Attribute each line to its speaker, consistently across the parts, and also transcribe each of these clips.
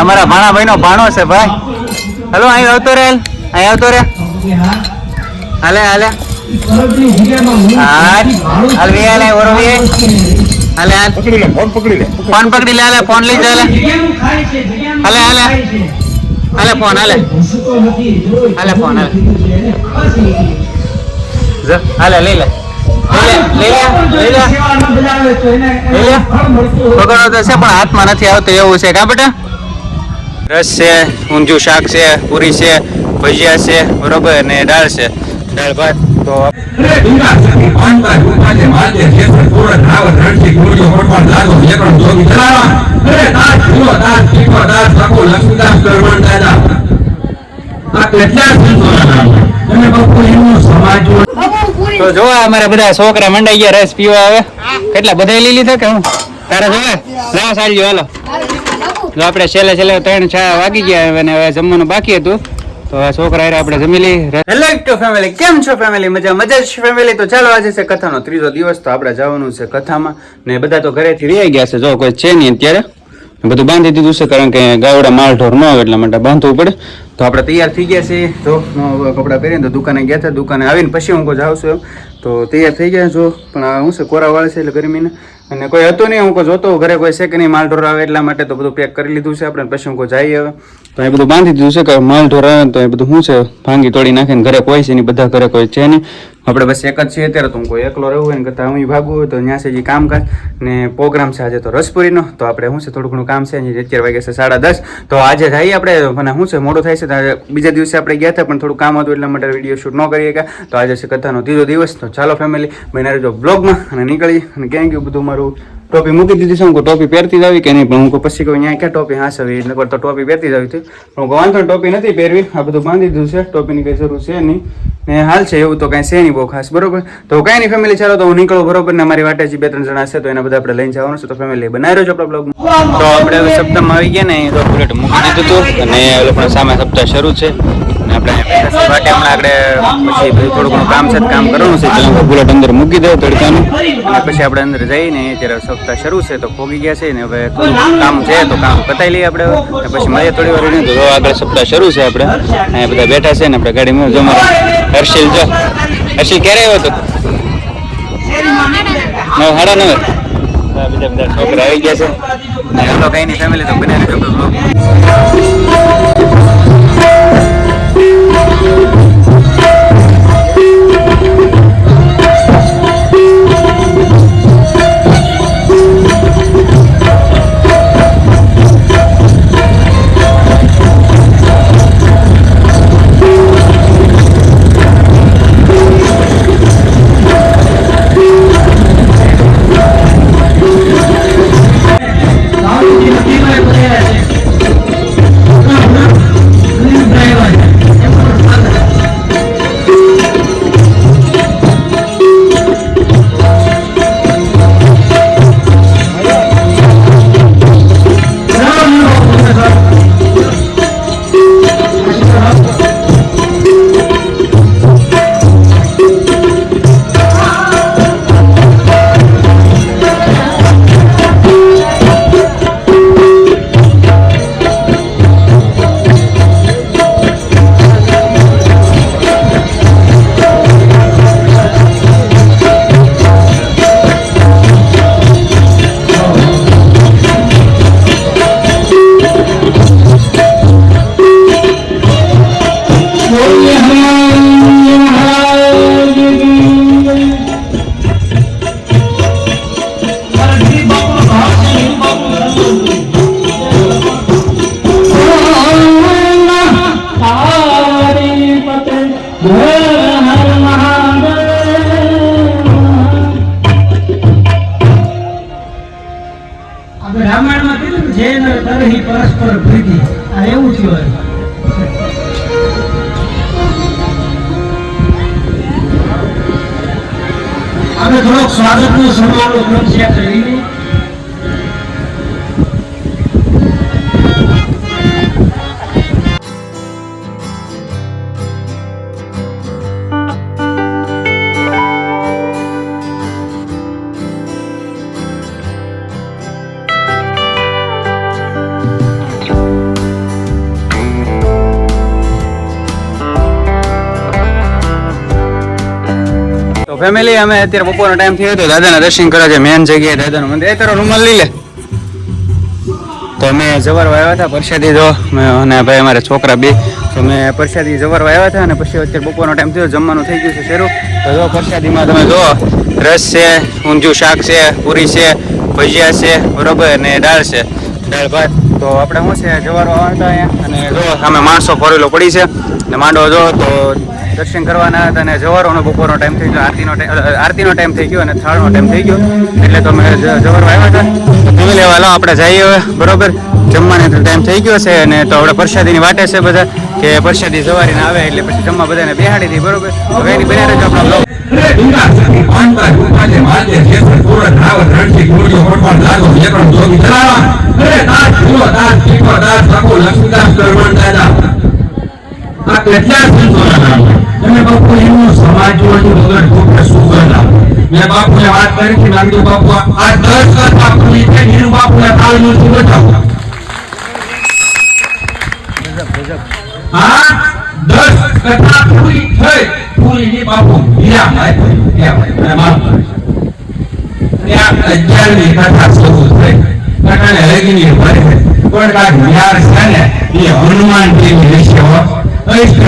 Speaker 1: અમારા ભાણા ભાઈ નો ભાણો છે ભાઈ. હલો, અહીં આવતો રે, અહીં આવતો રે. હાલે હાલે. હાલ હાલ હાલે ઓરો વી હાલે, હાલ.
Speaker 2: પકડી લે પકડી લે
Speaker 1: ફોન પકડી લે, હાલે, ફોન લઈ જા, હાલે. હાલે હાલે. ફોન, હાલે. હાલે, ફોન, હાલે. હાલે, લઈ લે. પણ હાથમાં નથી આવતો એવું છે કા રસ છે ઊંધિયું શાક છે પૂરી છે ભજીયા છે બરોબર ને દાળ છે દાળ ભાત તો તો જો અમારા બધા છોકરા મંડાઈ ગયા રસ પીવા આવે. કેટલા બધા લઈ લીધા કે હું? તારા જોવે? ના સારી હાલો. જો આપણે છેલ્લે છેલ્લે ત્રણ છ વાગી ગયા અને હવે જમવાનું બાકી હતું. તો આ છોકરા આપણે જમી લઈ હેલો ટુ ફેમિલી કેમ છો ફેમિલી મજા મજા ફેમિલી તો ચાલો આજે છે કથાનો ત્રીજો દિવસ તો આપણે જવાનું છે કથામાં. ને બધા તો ઘરેથી રહી ગયા છે જો કોઈ છે નહીં અત્યારે. બધું બાંધી દીધું છે કારણ કે ગાવડા માલ ઢોર ન આવે એટલા માટે બાંધવું પડે. તો આપણે તૈયાર થઈ ગયા છીએ. જો કપડાં પહેરીને તો દુકાને ગયા હતા. દુકાને આવીને પછી હું કોઈ જાઉં છું એમ. તો તૈયાર થઈ ગયા જો. પણ શું છે કોરા વાળે છે એટલે ગરમીને. અને કોઈ હતું નહીં, હું કોઈ જોતો ઘરે કોઈ છે કે નહીં માલ ઢોર આવે એટલા માટે તો બધું પેક કરી લીધું છે આપણે પછી હું કોઈ જઈએ હવે. તો એ બધું બાંધી દીધું છે કે માલ ઢોર આવે તો એ બધું શું છે, ભાંગી તોડી નાખીને ઘરે કોઈ છે નહીં, બધા ઘરે કોઈ છે નહીં. આપણે બસ એક જ છીએ, અત્યારે તો હું કોઈ એકલો રહેવું હોય ને કરતાં હું ભાગું તો ત્યાં છે જે કામકાજ ને પ્રોગ્રામ છે આજે તો રસપુરીનો, તો આપણે શું છે, થોડું ઘણું કામ છે અત્યારે વાગે છે સાડા દસ, તો આજે જઈએ આપણે મને શું છે, મોડું થાય છે બીજા દિવસે આપણે ગયા હતા, પણ થોડું કામ હતું એટલા માટે વીડિયો શૂટ ન કરીએ ગયા તો આજે છે કથાનો ત્રીજો દિવસ, તો ચાલો ફેમિલી મહિના રહેજો બ્લોગમાં અને નીકળી અને ક્યાં ગયું બધું મારું ટોપી મૂકી દીધી છે, હું ટોપી પહેરતી આવી કે નહીં? પણ હું પછી કહું અહીંયા ક્યાં ટોપી હાસવી? એટલે તો ટોપી પહેરતી જ આવી હતી. હું વાંધો ટોપી નથી પહેરવી. આ બધું બાંધી દીધું છે. ટોપીની કઈ જરૂર છે નહીં. ને હાલ છે, એવું તો કાંઈ છે નહીં બહુ ખાસ, બરોબર? તો કાંઈ નહીં ફેમિલી ચાલો, તો હું નીકળો, બરોબર? ને અમારી વાટે જે બે ત્રણ જણા છે, તો એના બધા આપણે લઈને જવાનું છે, તો ફેમિલી બનાવી રહ્યો છો આપણા બ્લોગ તો આપણે સપ્તાહમાં આવી ગયા ને તો બુલેટ મૂકી દીધું હતું, અને એ લોકોના સામે સપ્તાહ શરૂ છે. આપણે આપણે પછી થોડું કામ છે કામ કરવાનું છે તો બુલેટ અંદર મૂકી દઉં તડકાનું. અને પછી આપણે અંદર જઈને અત્યારે સપ્તાહ શરૂ છે, તો પોગી ગયા છે ને હવે કામ છે તો કામ પતાવી લઈએ આપણે પછી મળીએ થોડી વાર રહીને તો આગળ સપ્તાહ શરૂ છે આપણે. અહીંયા બધા બેઠા છે ને આપણે ગાડીમાં જમા હર્ષિલ, જો. હર્ષિલ, ક્યારે આવ્યો હતો? નવ સાડા નવે. બીજા બધા છોકરા આવી ગયા છે. ને હાલો કઈ નહીં ફેમિલી તો બનાવી
Speaker 3: રામાયણમાં કીધું ને જે નર તરહી પરસ્પર પ્રીતિ આ એવું થયું. આપણે થોડોક સ્વાગતનો સમારોહ ક્રમ છે કરી
Speaker 1: ફેમિલી અમે અત્યારે બપોરનો ટાઈમ થયો હતો દાદાના દર્શન કરવા છે મેન જગ્યાએ દાદાનું મંદિર. અત્યારે રૂમલ લઈ લે. તો અમે જવર આવ્યા હતા પ્રસાદી જો. અને ભાઈ અમારા છોકરા બે. તો મેં પ્રસાદી જવર આવ્યા હતા અને પછી અત્યારે બપોરનો ટાઈમ થયો. જમવાનું થઈ ગયું છે શરૂ. તો જો પ્રસાદીમાં તમે જો રસ છે, ઊંધિયું શાક છે, પૂરી છે, ભજીયા છે, બરોબર અને દાળ છે. દાળ, ભાત. તો આપણે શું છે જવારો આવતા અહીંયા? અને જો, સામે માણસો ફરેલો પડી છે. ને માંડો જો, તો દર્શન કરવાના હતા અને જવારોનો બપોરનો ટાઈમ થઈ ગયો, આરતીનો આરતીનો ટાઈમ થઈ ગયો અને થાળનો ટાઈમ થઈ ગયો. એટલે તો જ- જવારો આવ્યા હતા. જોઈ લેવા લો આપણે જઈએ હવે, બરોબર? જમવાનો ટાઈમ થઈ ગયો છે અને તો આપણે પ્રસાદીની વાટે છે બધા, કે પ્રસાદી સવારીને આવે એટલે પછી જમવા બધાને બેહાડી દી બરોબર? હવે એની બનાવી રહેજો આપણો બ્લોગ
Speaker 2: કેટલા? તમે બાપુ, એમનો સમાજ વગર સુગંધ આવે. મેં બાપુને વાત કરી કે મેં બાપુ, આ- દસ વર્ષ પૂરી થઈ નીરુ બાપુને તાળનું શું બતાવો હા દસ કથા પૂરી થઈ પૂરી ની બાપુ વિરામ ભાઈ વિરામ આપ્યો. અને માફ કરજો. ત્યાં છે ને, એ હનુમાનજીની વિશે હો. આવી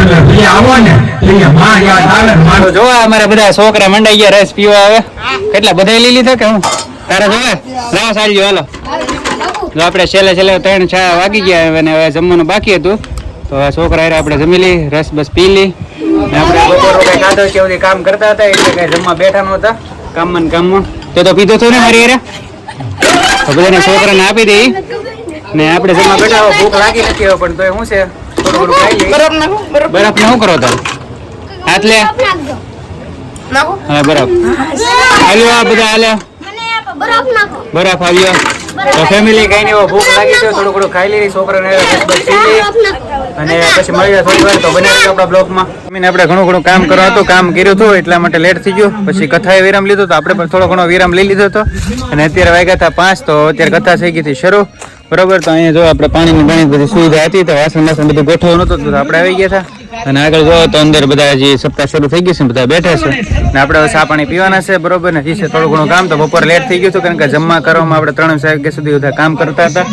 Speaker 2: આવે આવો આવે
Speaker 1: અમારા બધા છોકરા મંડાઈ ગયા રસ પીવા આવે. કેટલા, બધા લઈ લીધા કે હું? તારા જોવે? સારી જો હાલો. જો આપણે છેલ્લે છેલ્લે ત્રણ છ વાગી ગયા અને હવે જમવાનું બાકી હતું. તો આ છોકરા હારે આપણે જમી લઈ રસ બસ પી લઈ. ને આપણે બપોર કઈ ખાધો છે એવું કામ કરતા હતા એટલે કઈ જમવા બેઠા નહોતા. કામમાં ને કામમાં. તે તો પીધો હતો ને મારી હારે. તો બધાને છોકરાને આપી દઈ. ને આપણે જમવા બેઠા ભૂખ લાગી નથી હવે પણ તોય શું છે? થોડું થોડું બરફ ને શું કરો તમે હાથ લે. હા બરફ. હાલ્યો આ બધા હાલ્યા.
Speaker 4: બરફ નાખો.
Speaker 1: બરફ આવ્યો. તો ફેમિલી કઈ નહીં ભૂખ લાગી છે, થોડું થોડું ખાઈ લીધી, છોકરાને લઈએ અને પછી મળી જાય થોડી વાર તો બને આપણા બ્લોગમાં. મમ્મીને આપણે ઘણું ઘણું કામ કરવા હતું, કામ કર્યું હતું, એટલા માટે લેટ થઈ ગયું. પછી કથાએ વિરામ લીધો તો આપણે પણ થોડો ઘણો વિરામ લઈ લીધો હતો. અને અત્યારે વાગ્યા હતા પાંચ, તો અત્યારે કથા થઈ ગઈ હતી શરૂ. બરોબર, તો અહીંયા જો આપણે પાણીની ઘણી બધી સુવિધા હતી, તો વાસણ વાસણ બધું ગોઠવવાનું હતું, તો આપણે આવી ગયા હતા. અને આગળ જો તો અંદર બધા હજી સપ્તાહ શરૂ થઈ ગયું છે બધા બેઠા છે. ને આપણે હવે ચા પાણી પીવાના છે, બરોબર ને? જે છે, થોડું ઘણું કામ. તો બપોર લેટ થઈ ગયું હતું કારણ કે જમવા કરવામાં આપણે ત્રણ વાગ્યા સુધી બધા કામ કરતા હતા.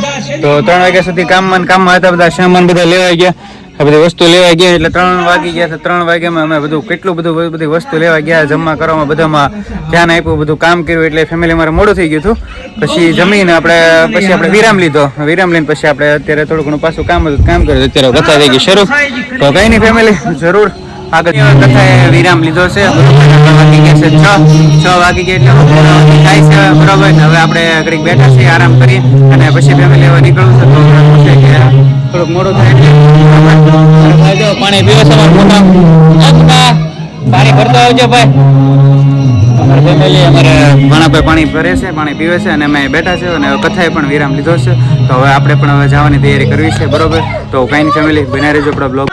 Speaker 1: તો ત્રણ વાગ્યા સુધી કામમાં કામમાં હતા, બધા સામાન બધા લેવા ગયા. આ બધી વસ્તુ લેવા ગયા એટલે ત્રણ વાગી ગયા ત્રણ વાગ્યામાં અમે બધું, કેટલું બધું બધી વસ્તુ લેવા ગયા, જમવા કરવામાં બધામાં ધ્યાન આપ્યું, બધું કામ કર્યું એટલે ફેમિલી મારે મોડું થઈ ગયું હતું. પછી જમીને આપણે, પછી આપણે વિરામ લીધો. વિરામ લઈને પછી આપણે અત્યારે થોડું ઘણું પાછું કામ કામ કર્યું અત્યારે કથા થઈ ગઈ શરૂ. તો કઈ નહીં ફેમિલી જરૂર. આગળ કથાએ વિરામ લીધો છે. વાગી ગયા છે છ. છ વાગી ગયા એટલે થાય છે. બરોબર. હવે આપણે ઘડીક બેઠા છીએ આરામ કરીએ અને પછી ફેમિલી હવે નીકળવું છે. તો છે કે થોડુંક મોડું થાય એટલે પાણી પીવે છે મોટા. પાણી ભરતો આવજો ભાઈ. અમારે ફેમિલી અમારે ભાણાભાઈ પાણી ભરે છે પાણી પીવે છે અને અમે બેઠા છે અને કથાએ પણ વિરામ લીધો છે. તો હવે આપણે પણ હવે જવાની તૈયારી કરવી છે બરોબર? તો કઈ ફેમિલી બનાવી રહેજો આપણા બ્લોગ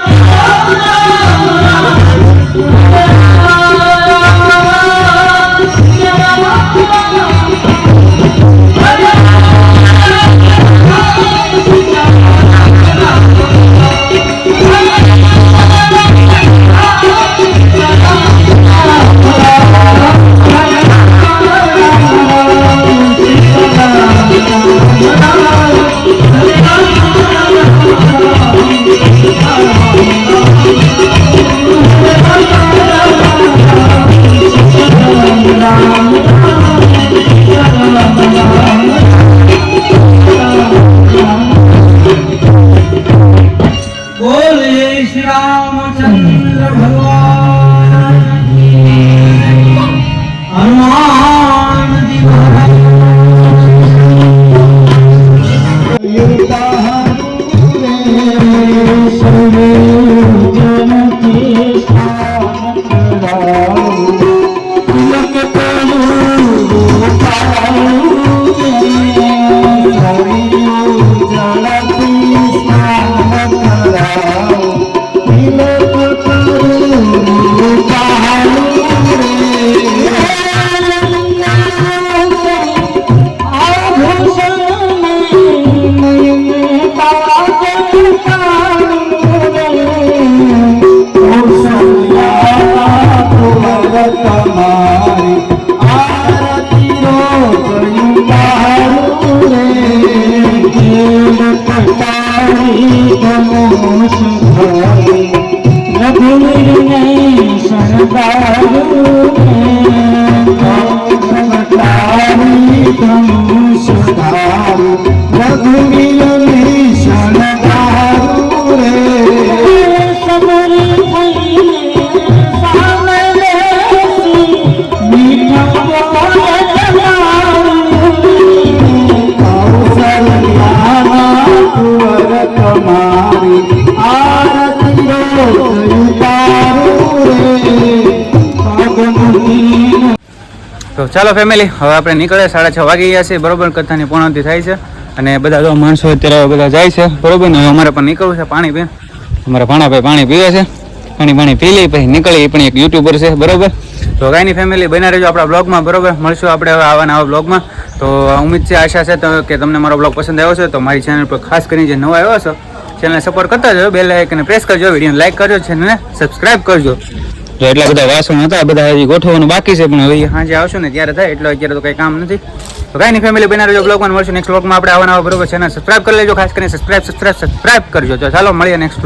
Speaker 4: Allah.
Speaker 1: તો ચાલો ફેમિલી હવે આપણે નીકળે, સાડા છ વાગી ગયા છે, બરોબર, કથાની પૂર્ણતિ થાય છે. અને બધા જો માણસો અત્યારે બધા જાય છે, બરોબર ને? હવે અમારે પણ નીકળવું છે, પાણી પીને અમારા ભાણાભાઈ પાણી પીવે છે, પાણી પાણી પી લઈ પછી નીકળી પણ એક યુટ્યુબર છે, બરોબર? તો કાંઈની ફેમિલી બના રહેજો આપણા બ્લોગમાં બરોબર? મળશું આપણે હવે આવા નવા બ્લોગમાં તો ઉમ્મીદ છે, આશા છે તો કે તમને મારો બ્લોગ પસંદ આવ્યો છે, તો મારી ચેનલ પર ખાસ કરીને જે નવા આવ્યો છો ચેનલને સપોર્ટ કરતા જાઓ બે લાઇકને પ્રેસ કરજો, વિડીયોને લાઇક કરજો ચેનલને સબસ્ક્રાઇબ કરજો. તો એટલા બધા વાસણ હતા બધા હજી ગોઠવવાનું બાકી છે, પણ હવે સાંજે આવશો ને ત્યારે થાય, એટલે અત્યારે તો કંઈ કામ નથી. તો કાંઈ નહીં ફેમિલી બના રહેજો બ્લોગમાં મળશું નેક્સ્ટ બ્લોગમાં આપણે આવવાના બરોબર છે સબસ્ક્રાઈબ કરી લેજો, ખાસ કરીને સબસ્ક્રાઈબ સબસ્ક્રાઈબ સબસ્ક્રાઈબ કરજો. તો ચાલો, મળીએ નેક્સ્ટ